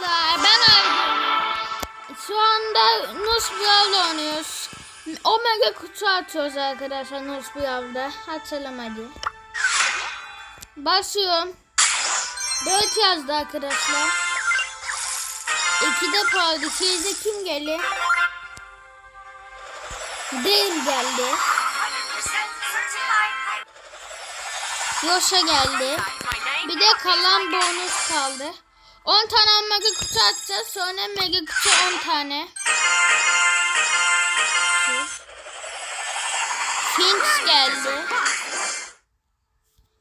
arkadaşlar ben Aydın. Şu anda Nus Brawl'la oynuyoruz. Omega kutu atıyoruz arkadaşlar Nus Brawl'da. Açalım hadi. Basıyorum. 4 yazdı arkadaşlar. 2 de kaldı. Sizde kim geldi? Değil geldi. Yoşa geldi. Bir de kalan bonus kaldı. 10 tane mega kutu atacağız. Sonra mega kutu 10 tane. Finch geldi.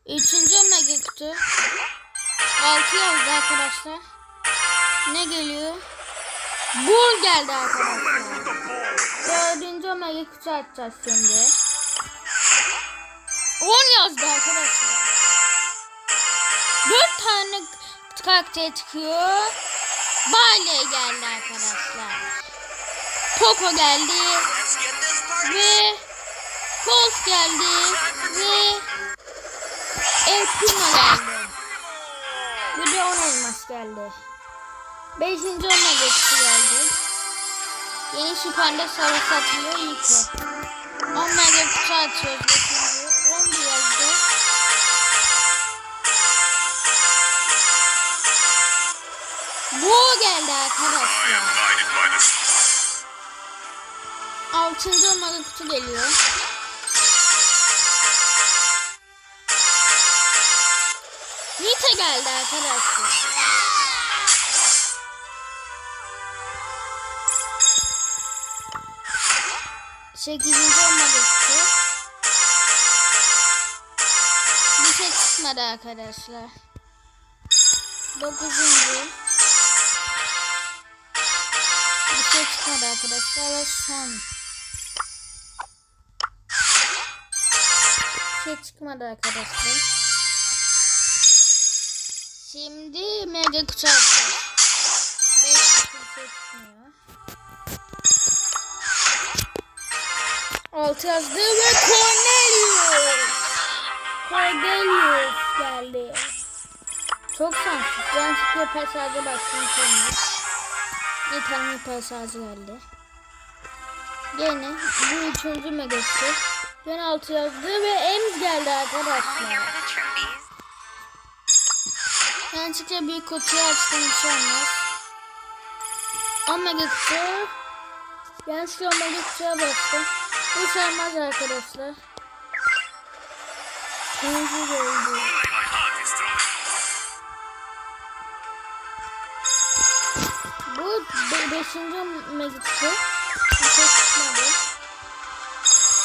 Üçüncü mega kutu. 6 yazdı arkadaşlar. Ne geliyor? Bul geldi arkadaşlar. Dördüncü mega kutu atacağız şimdi. 10 yazdı arkadaşlar. 4 tane karakter çıkıyor. Barley geldi arkadaşlar. Poco geldi. Ve Colt geldi. Ve El geldi. Bir de 10 elmas geldi. 5. onunla geçti geldi. Yeni süperde savaş atılıyor Yiko. Onlarla kutu atıyoruz. Bu geldi arkadaşlar. Altıncı olmalı kutu geliyor. Nita geldi arkadaşlar. Sekizinci olmalı kutu. Bir şey çıkmadı arkadaşlar. Dokuzuncu. Şey çıkmadı arkadaşlar son. Şey çıkmadı arkadaşlar. Şimdi mega kutu atacağız. 5 kutu bir şey çıkmıyor. 6 yazdı ve Cornelius. Cornelius geldi. Çok şanssız. Ben çıkıyor pasajda başlamış olmuş. Bir tane pasajı geldi. Gene bu üçüncü megası. Gene altı yazdı ve Ems geldi arkadaşlar. Yanlışlıkla bir kutuyu açtım bir şey olmaz. Omega kutu. Yanlışlıkla omega kutuya bastım. Bu sarmaz arkadaşlar. Kırmızı oldu. Be beşinci mektubu. Bir şey çıkmadı.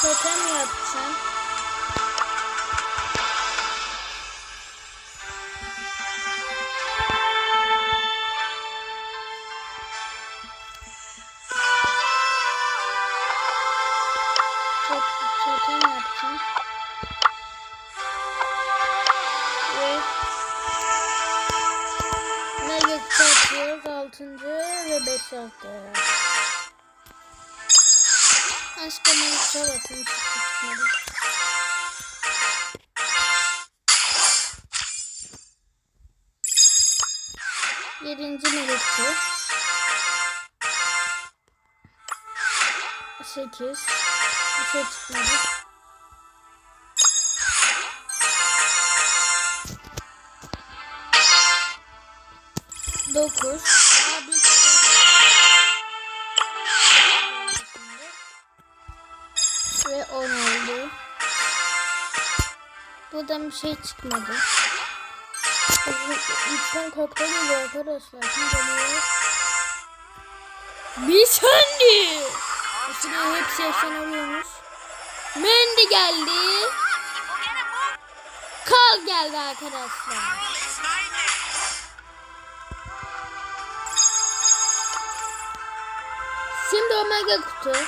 Totem yapacağım. 5 yaptı. Aşkım beni çalasın. Yedinci melekti. Sekiz. Bir şey çıkmadı. Dokuz. Buradan bir şey çıkmadı. İlkten kokta geliyor arkadaşlar. Kim geliyor? Bir söndü. Şuraya hepsi yaşanabiliyormuş. Mendy geldi. Kal geldi arkadaşlar. Şimdi omega kutu.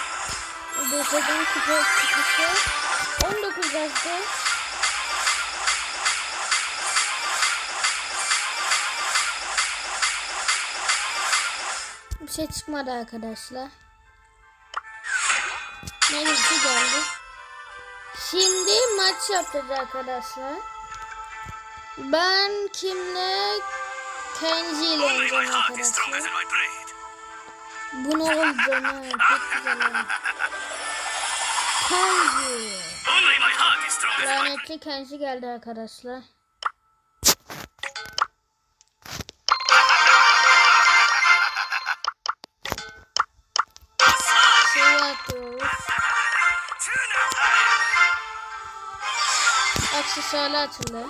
Bu sezon kutu kutusu. 19 yazdı. Şey çıkmadı arkadaşlar. Neyse geldi. Şimdi maç yapacağız arkadaşlar. Ben kimle Kenji ile oynayacağım arkadaşlar. Bunu olacağım ha. Çok güzel. Kenji. Lanetli Kenji geldi arkadaşlar. Aksesuarlı fury.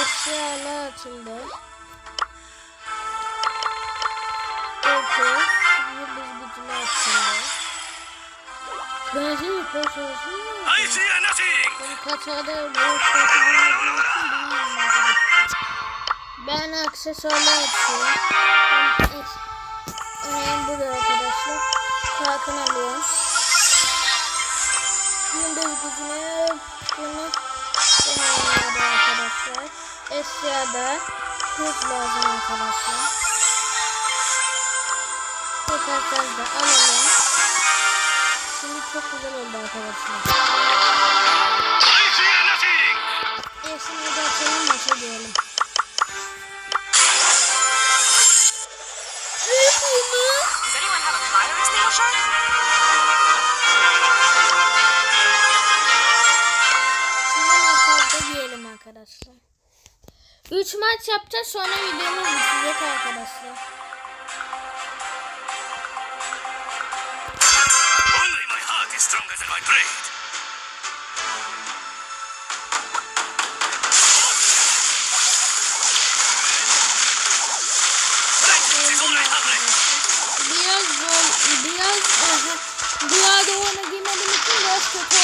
Aksesuarlı atıldı. Dokuz. Yıldız gücüne atıldı. Benzi mi? Koşuyorsun? I fear nothing. Ben kaçada arkadaşlar. Ben aksesuarlı açıyorum. Ben es- Örneğin burada arkadaşlar. Kalkın alıyorum. Yıldız gücüne bunu deneyimlerde arkadaşlar. Esyada hız lazım arkadaşlar. Tekrar da alalım. Şimdi çok güzel oldu arkadaşlar. Yapacağız sonra videomuz bitecek arkadaşlar. Only my heart is stronger than my brain. Biraz zor, biraz aha, dünyada ona girmediğim için biraz kötü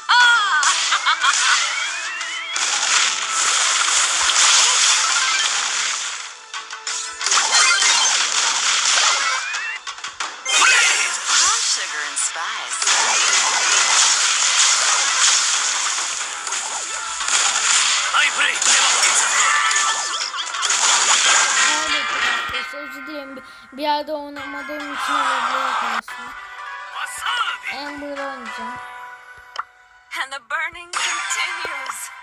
Bir, yerde oynamadığım için olabilir arkadaşlar. Wasabi. Amber'la oynayacağım. And the burning continues.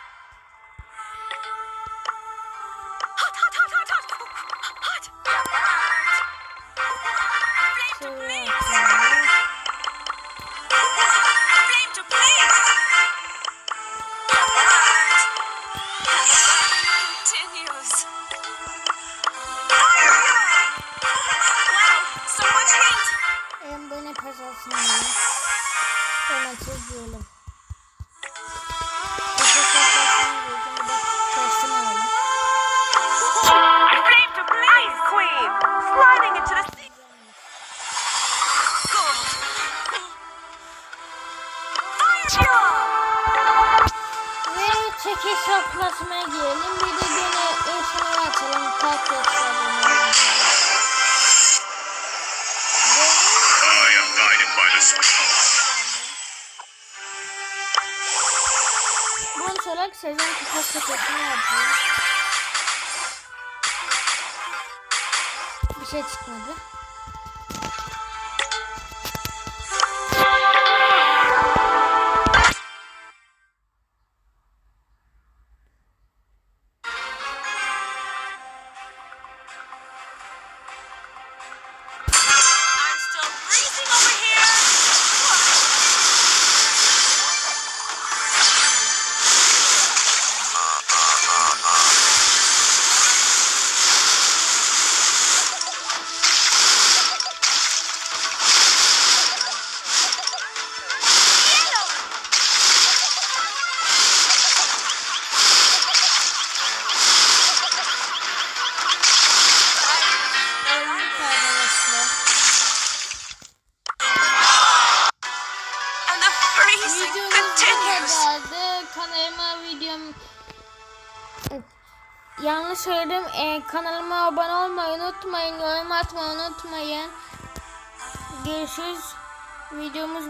Olarak sezon kupa sepetini yapıyorum. Bir şey çıkmadı. Yanlış söyledim. E, kanalıma abone olmayı unutmayın. Yorum atmayı unutmayın. Görüşürüz. Videomuz